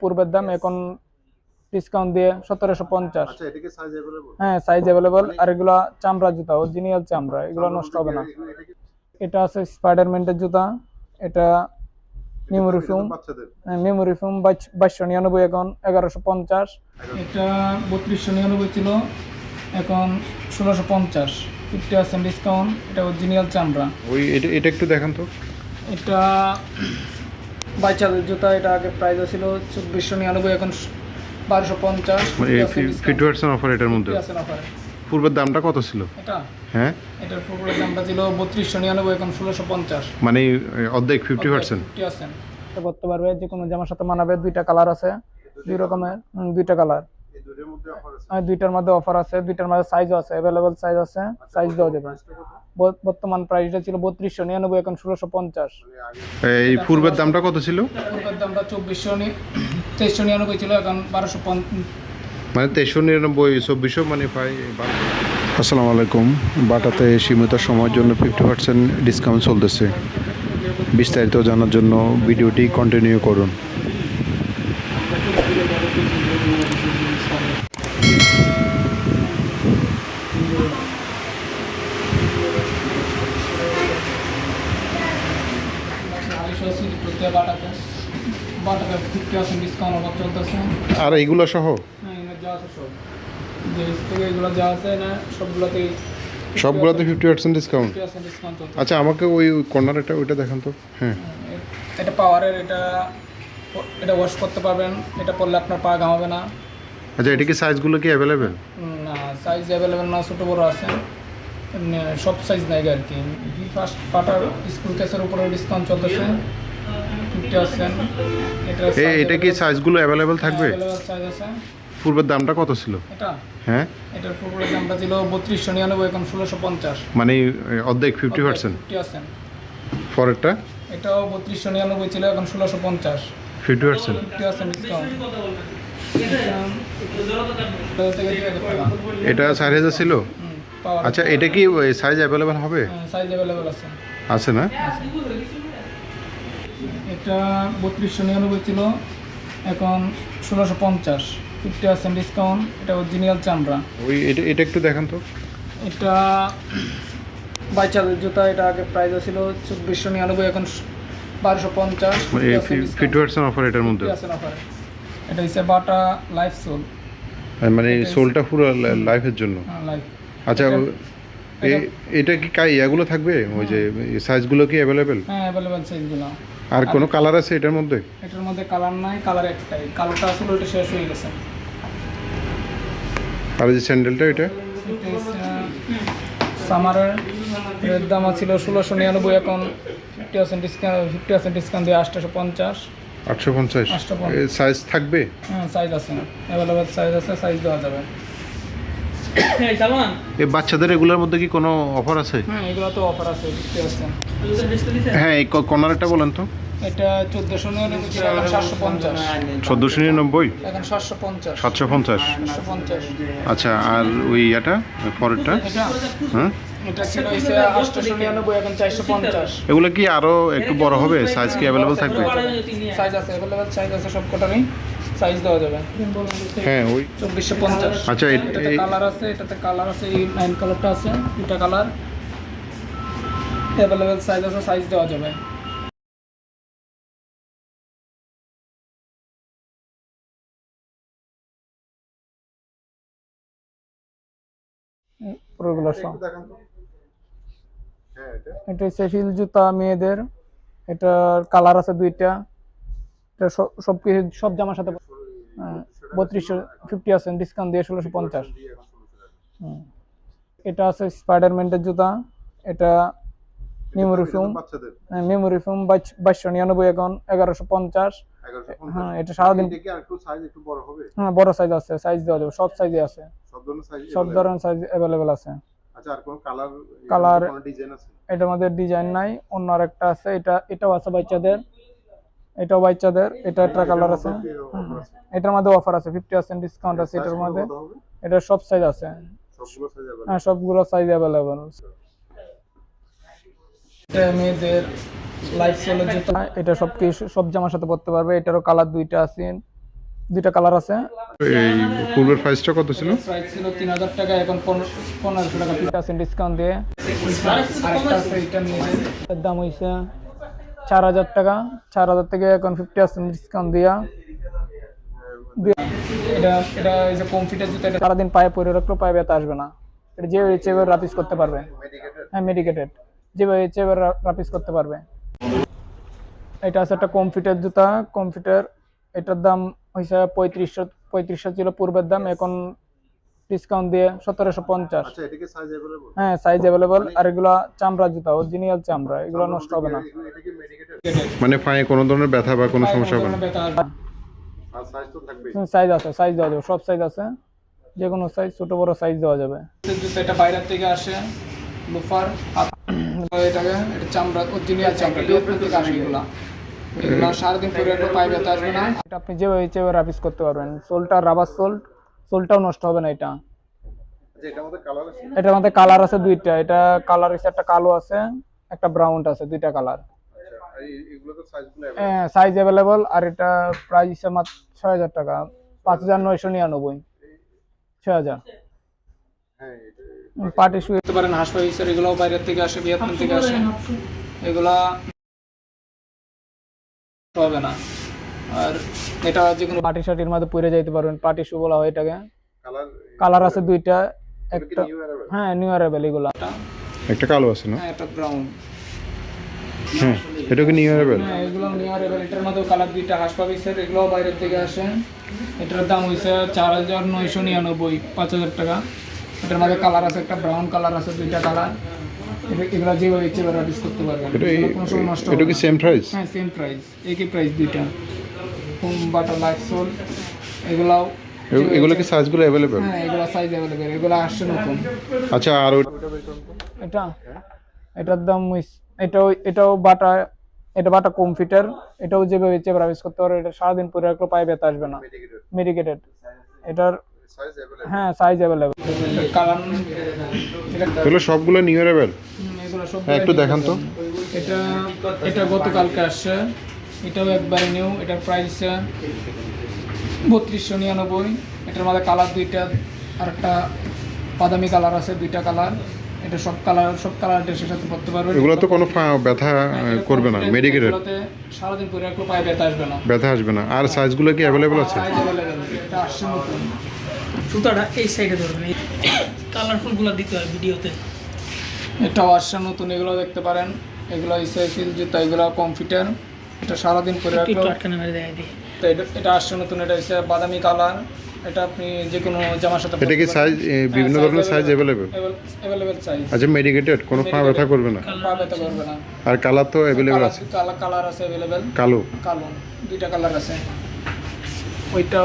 পূর্বের দাম এখন ডিসকাউন্ট দিয়ে সতেরোশো পঞ্চাশ। হ্যাঁ সাইজ অ্যাভেলেবল আর এগুলো চামড়া জুতা অরিজিনাল চামড়া এগুলো নষ্ট হবে না। এটা আছে স্পাইডারমেন্টের জুতা এটা হ্যাঁ, বাইশশো নিরানব্বই এখন এগারোশো পঞ্চাশ। এটা বত্রিশশো নিরানব্বই ছিল এখন ষোলোশো পঞ্চাশ। ডিসকাউন্ট এটা চামড়া। ওই এটা একটু তো। এটা বাচ্চাদের জুতা এটা আগে প্রাইস ছিল চব্বিশশো নিরানব্বই এখন বারোশো পঞ্চাশ। মানে ফিফটি পার্সেন্ট অফার এটার মধ্যে? অফারে পূর্বের দামটা কত ছিল? এটা? হ্যাঁ? এটার পুরো দামটা ছিল বত্রিশশো নিরানব্বই এখন ষোলোশো পঞ্চাশ। মানে অর্ধেক ফিফটি পার্সেন্ট করতে পারবে যে কোনো জামার সাথে মানাবে দুইটা কালার আছে দুই রকমের দুইটা কালার আর দুইটার মধ্যে অফার আছে। দুইটার মধ্যে সাইজও আছে অ্যাভেলেবেল সাইজ আছে সাইজ দেওয়া যাবে। বর্তমান প্রাইসটা ছিল বত্রিশশো নিরানব্বই এখন ষোলোশো পঞ্চাশ। এই পূর্বের দামটা কত ছিল? পূর্বের দামটা চব্বিশশো তেইশশো নিরানব্বই ছিল এখন বারোশো মানে তেইশশো নিরানব্বই চব্বিশশো মানে প্রায় আসসালামু আলাইকুম। বাটাতে সীমিত সময়ের জন্য ফিফটি পার্সেন্ট ডিসকাউন্ট চলতেছে। বিস্তারিত জানার জন্য ভিডিওটি কন্টিনিউ করুন। 50% ডিসকাউন্ট অফার চলতেছে। আর এইগুলো সহ? হ্যাঁ এগুলো যা আছে সব। যে থেকে এগুলো যা আছে না সবগুলোতে সবগুলোতে 50% ডিসকাউন্ট 50% ডিসকাউন্ট আচ্ছা আমাকে ওই কর্নারটা ওইটা দেখান তো। হ্যাঁ।, হ্যাঁ এটা পাওয়ারের এটা এটা ওয়াশ করতে পারবেন। এটা পরলে আপনার পা গামাবে না। আচ্ছা এটা কি সাইজগুলো কি অ্যাভেলেবেল না সাইজ অ্যাভেলেবেল না ছোটো বড় আছে। সব সাইজ নাই আর কি। ফার্স্ট পাটার স্কুল কেসের উপরে ডিসকাউন্ট চলতেছে। এটা এটা কি সাইজগুলো অ্যাভেলেবেল থাকবে? পূর্বের দামটা কত ছিল? হ্যাঁ? এটার পুরো দামটা ছিল বত্রিশশো নিরানব্বই এখন ষোলোশো পঞ্চাশ। মানে অর্ধেক ফিফটি পার্সেন্ট পরেরটা? এটাও বত্রিশশো নিরানব্বই ছিল এখন ষোলোশো পঞ্চাশ। Fifty percent fifty percent discount এটা চার হাজার ছিল? আচ্ছা এটা কি সাইজ অ্যাভেলেবেল হবে? সাইজ অ্যাভেলেবেল আছে। আছে না? এটা বত্রিশশো নিরানব্বই ছিল এখন ষোলোশো পঞ্চাশ। ফিফটি পার্সেন্ট ডিসকাউন্ট এটা অরিজিনাল চামড়া। ওই এটা এটা একটু দেখান তো। এটা বাচ্চাদের জুতা এটা আগে প্রাইস ছিল চব্বিশশো নিরানব্বই এখন বারোশো পঞ্চাশ। ফিফটি পার্সেন্ট অফার এটার মধ্যে। এটা হচ্ছে বাটা লাইফ সোল। মানে সোলটা পুরো লাইফের জন্য। লাইফ আচ্ছা এটা কি কাই ইয়াগুলো থাকবে? ওই যে সাইজগুলো কি অ্যাভেলেবেল হ্যাঁ অ্যাভেলেবেল সাইজগুলো আর কোনো কালার আছে এটার মধ্যে? এটার মধ্যে কালার নাই কালার একটাই। কালারটা আসলে ওইটা শেষ হয়ে গেছে। আর এই যে স্যান্ডেলটা এটা? সামারের এর দাম ছিল ষোলোশো নিরানব্বই এখন fifty percent discount fifty percent discount দিয়ে আটশোশো পঞ্চাশ আটশো পঞ্চাশ আটশো পঞ্চাশ। সাইজ থাকবে? হ্যাঁ সাইজ আছে। অ্যাভেলেবেল সাইজ আছে সাইজ দেওয়া যাবে। এই বাচ্চাদের এগুলোর মধ্যে কি কোনো অফার আছে? হ্যাঁ এগুলো তো অফার আছে হ্যাঁ এই কর্নারটা বলেন তো। এটা চোদ্দোশো নিরানব্বই ছিল এখন সাতশো পঞ্চাশ। চোদ্দোশো নিরানব্বই? এখন সাতশো পঞ্চাশ। সাতশো পঞ্চাশ? আচ্ছা আর ওই এটা পরেরটা? হ্যাঁ? এগুলো কি আরও একটু বড় হবে? সাইজ কি অ্যাভেলেবল থাকবে? সাইজ আছে অ্যাভেলেবেল সাইজ আছে সব কটারই সাইজ দেওয়া যাবে। হ্যাঁ ওই চব্বিশশো পঞ্চাশ। আচ্ছা এটাতে কালার আছে এটাতে কালার আছে এই নাইন কালারটা আছে দুটা কালার অ্যাভেলেবেল সাইজ আছে সাইজ দেওয়া যাবে। এটা হচ্ছে হিল জুতা মেয়েদের। এটার কালার আছে দুইটা। সব সব জামার সাথে বত্রিশশো ফিফটি পার্সেন্ট ডিসকাউন্ট দিয়ে ষোলোশো পঞ্চাশ। হুম। এটা আছে স্পাইডারম্যানের জুতা এটা মেমোরি মেমোরি বাইশশো নিরানব্বই এখন এগারোশো পঞ্চাশ। হ্যাঁ এটা সারাদিন হ্যাঁ বড় সাইজ আছে সাইজ দেওয়া যাবে সব সাইজে আছে। সব ধরনের সাইজ অ্যাভেলেবেল আছে। আচ্ছা আর কালার ডিজাইন এটার মধ্যে ডিজাইন নাই অন্য আরেকটা আছে এটা এটাও আছে বাচ্চাদের। এটাও বাচ্চাদের এটা একটা কালার আছে। এটার মধ্যে অফার আছে ফিফটি পার্সেন্ট ডিসকাউন্ট আছে এটার মধ্যে। এটা সব সাইজ আছে। সবগুলো সাইজ হ্যাঁ সবগুলো সাইজ অ্যাভেলেবল এটা মেয়েদের লাইফ স্টাইলের জুতা। এটা সব কিছু সব জামার সাথে পরতে পারবে। এটারও কালার দুইটা আছে। দুইটা কালার আছে। এই পূর্বের প্রাইসটা কত ছিল? প্রাইস ছিল তিন হাজার টাকা এখন পনেরো- পনেরোশো টাকা। ফিফটি পার্সেন্ট ডিসকাউন্ট দিয়ে। আরেকটা আছে নিচে এটার দাম হয়েছে চার হাজার টাকা। চার হাজার থেকে এখন ফিফটি পার্সেন্ট ডিসকাউন্ট দিয়া। এটা এটা এই যে কমফিটের জুতো এটা সারাদিন পায়ে পরে রাখলেও পায়ে ব্যথা আসবে না। এটা যে ইচ্ছে এবার রাপিস করতে পারবে। হ্যাঁ মেডিকেটেড যেভাবে ইচ্ছে এবার রাপিস করতে পারবে। এটা আছে একটা কমফিটের জুতা। কমফিটার এটার দাম হয়েছে পঁয়ত্রিশশো পঁয়ত্রিশশো ছিল পূর্বের দাম। এখন ডিসকাউন্ট দিয়ে সতেরোশো পঞ্চাশ। হ্যাঁ সাইজ অ্যাভেলেবল আর এগুলো চামড়া জুতা অরিজিনাল চামড়া এগুলো নষ্ট হবে না। মানে পায়ে কোনো ধরনের ব্যথা বা কোনো সমস্যা হবে না? সাইজ আছে সাইজ দেওয়া যাবে সব সাইজ আছে। যে কোনো সাইজ ছোট বড় সাইজ দেওয়া যাবে। এটা বাইরের থেকে আসে লোফার এটাকে এটা চামড়া অরিজিনাল চামড়া থেকে আসে এগুলা। এগুলা সারাদিন পরে একটু পায়ে ব্যথা আসবে না। এটা আপনি যেভাবে ইচ্ছে রাপিস করতে পারবেন। সোলটা রাবার সোল্ট সোলটাও নষ্ট হবে না এটা। এটার মধ্যে কালার আছে? দুইটা। এটা কালার হচ্ছে একটা কালো আছে একটা ব্রাউন আছে দুইটা কালার হ্যাঁ সাইজ অ্যাভেলেবল আর এটা প্রাইস হিসেবে মাত্র ছয় হাজার টাকা। পাঁচ হাজার নয়শো নিরানব্বই। ছয় হাজার। পার্টি শুয়ে যেতে পারেন হাঁস পাইসার এগুলো বাইরের থেকে আসে ভিয়েতনাম থেকে আসে। এগুলা হবে না। আর এটা যে কোনো পার্টি শার্টির মধ্যে পরে যাইতে পারবেন পার্টি শু বলা হয় এটাকে। কালার আছে দুইটা একটা হ্যাঁ নিউ অ্যারাইভেল এগুলা। একটা কালো আছে না? হ্যাঁ একটা ব্রাউন হ্যাঁ এটা কি নিউ অ্যারাইভেল হ্যাঁ এগুলো নিউ অ্যারাইভেল এটার মধ্যে কালার দুইটা হাঁস পাবি স্যার এগুলোও বাইরের থেকে আসে। এটার দাম হয়েছে চার হাজার নয়শো নিরানব্বই পাঁচ হাজার টাকা। এটার মধ্যে কালার আছে একটা ব্রাউন কালার আছে দুইটা কালার এগুলো যেভাবে ইচ্ছে করতে পারবেন। এটা কোনো সময় নষ্ট এটা কি সেম প্রাইস হ্যাঁ সেম প্রাইস একই প্রাইস দুইটা। হোম বাটার লাইফ সোল এগুলাও এগুলো কি সাইজগুলো অ্যাভেলেবেল হ্যাঁ এগুলো সাইজ অ্যাভেলেবেল এগুলো আসছে নতুন। আচ্ছা আর এটা? এটার দাম এটাও এটাও বাটা এটা বাটা কমফিটার এটাও যেভাবে ইচ্ছে রাইজ করতে পারো এটা সারাদিন পরে রাখলেও পায়ে ব্যথা আসবে না। মেডিকেটেড এটার হ্যাঁ সাইজ অ্যাভেলেবেল এগুলো সবগুলো নিউ হ্যাঁ, একটু দেখান তো। এটা এটা গতকালকে আসছে। এটাও একবারে নিউ এটার প্রাইস বত্রিশশো নিরানব্বই। এটার মধ্যে কালার দুইটা আর একটা বাদামি কালার আছে দুইটা কালার এটা সব কালার সব কালার ড্রেসের সাথে পড়তে পারবে। এগুলো তো কোনো ব্যথা করবে না এগুলোতে সারাদিন পরে রাখলেও পায়ে ব্যথা আসবে না। ব্যথা আসবে না। আর সাইজগুলো কি অ্যাভেলেবেল আছে? সাইজ এটা আসছে নতুন সুতাটা এই সাইডে ধরবেন। কালারফুলগুলো দিতে হয় ভিডিওতে এটাও আসছে নতুন এগুলো দেখতে পারেন। এগুলো এই সাইকেল জুতা এগুলো কমফিটার এটা সারাদিন পরে দিই। তো এটা- এটা আসছে নতুন এটা হচ্ছে বাদামি কালার। এটা আপনি যে কোনো জামার সাথে এটা কি সাইজ বিভিন্ন ধরনের সাইজ অ্যাভেলেবেল অ্যাভেলেবেল সাইজ আচ্ছা মেডিকেটেড কোনো পা ব্যথা করবে না? পা ব্যথা করবে না। আর কালার তো অ্যাভেলেবেল আছে কালার কালার আছে অ্যাভেলেবেল কালো? কালো। দুইটা কালার আছে। ওইটা